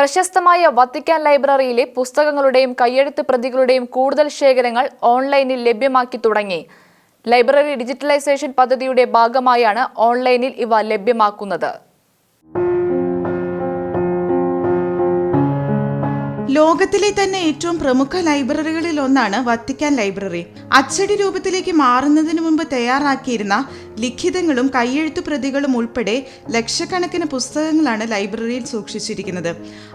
പ്രശസ്തമായ വത്തിക്കാൻ ലൈബ്രറിയിലെ പുസ്തകങ്ങളുടെയും കയ്യെഴുത്ത് പ്രതികളുടെയും കൂടുതൽ ശേഖരങ്ങൾ ഓൺലൈനിൽ ലഭ്യമാക്കി തുടങ്ങി. ലൈബ്രറി ഡിജിറ്റലൈസേഷൻ പദ്ധതിയുടെ ഭാഗമായാണ് ഓൺലൈനിൽ ഇവ ലഭ്യമാക്കുന്നത്. ലോകത്തിലെ തന്നെ ഏറ്റവും പ്രമുഖ ലൈബ്രറികളിൽ ഒന്നാണ് വത്തിക്കാൻ ലൈബ്രറി. അച്ചടി രൂപത്തിലേക്ക് മാറുന്നതിന് മുമ്പ് തയ്യാറാക്കിയിരുന്ന ലിഖിതങ്ങളും കയ്യെഴുത്തു പ്രതികളും ഉൾപ്പെടെ ലക്ഷക്കണക്കിന് പുസ്തകങ്ങളാണ് ലൈബ്രറിയിൽ സൂക്ഷിച്ചിരിക്കുന്നത്.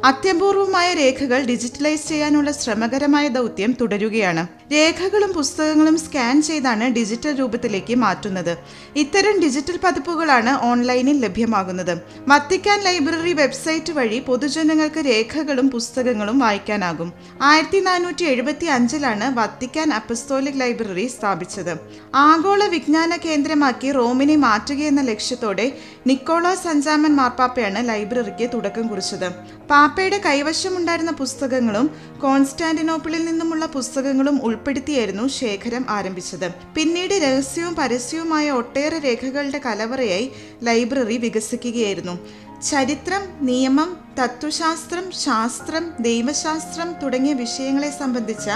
അത്യപൂർവമായ രേഖകൾ ഡിജിറ്റലൈസ് ചെയ്യാനുള്ള ശ്രമകരമായ ദൗത്യം തുടരുകയാണ്. രേഖകളും പുസ്തകങ്ങളും സ്കാൻ ചെയ്താണ് ഡിജിറ്റൽ രൂപത്തിലേക്ക് മാറ്റുന്നത്. ഇത്തരം ഡിജിറ്റൽ പതിപ്പുകളാണ് ഓൺലൈനിൽ ലഭ്യമാകുന്നത്. വത്തിക്കാൻ ലൈബ്രറി വെബ്സൈറ്റ് വഴി പൊതുജനങ്ങൾക്ക് രേഖകളും പുസ്തകങ്ങളും വായിക്കാനാകും. ആയിരത്തി നാനൂറ്റി എഴുപത്തി അഞ്ചിലാണ് വത്തിക്കാൻ അപ്പസ്തോലിക് ലൈബ്രറി സ്ഥാപിച്ചത്. ആഗോള വിജ്ഞാന കേന്ദ്രമാക്കി റോമിനെ മാറ്റുകയെന്ന ലക്ഷ്യത്തോടെ നിക്കോളാസ് അഞ്ചാമൻ മാർപ്പാപ്പയാണ് ലൈബ്രറിക്ക് തുടക്കം കുറിച്ചത്. പാപ്പയുടെ കൈവശമുണ്ടായിരുന്ന പുസ്തകങ്ങളും കോൺസ്റ്റാന്റിനോപ്പിളിൽ നിന്നുമുള്ള പുസ്തകങ്ങളും ഉൾപ്പെടുത്തിയായിരുന്നു ശേഖരം ആരംഭിച്ചത്. പിന്നീട് രഹസ്യവും പരസ്യവുമായ ഒട്ടേറെ രേഖകളുടെ കലവറയായി ലൈബ്രറി വികസിക്കുകയായിരുന്നു. ചരിത്രം നിയമം തത്വശാസ്ത്രം ശാസ്ത്രം ദൈവശാസ്ത്രം തുടങ്ങിയ വിഷയങ്ങളെ സംബന്ധിച്ച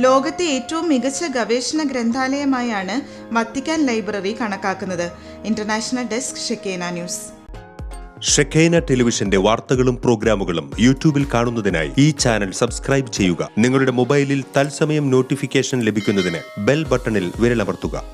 ലോകത്തെ ഏറ്റവും മികച്ച ഗവേഷണ ഗ്രന്ഥാലയമായാണ് വത്തിക്കാൻ ലൈബ്രറി കണക്കാക്കുന്നത്. International desk Shekinah news. Shekinah ടെലിവിഷന്റെ വാർത്തകളും പ്രോഗ്രാമുകളും യൂട്യൂബിൽ കാണുന്നതിനായി ഈ ചാനൽ സബ്സ്ക്രൈബ് ചെയ്യുക. നിങ്ങളുടെ മൊബൈലിൽ തത്സമയം നോട്ടിഫിക്കേഷൻ ലഭിക്കുന്നതിന് ബെൽ ബട്ടണിൽ വിരലമർത്തുക.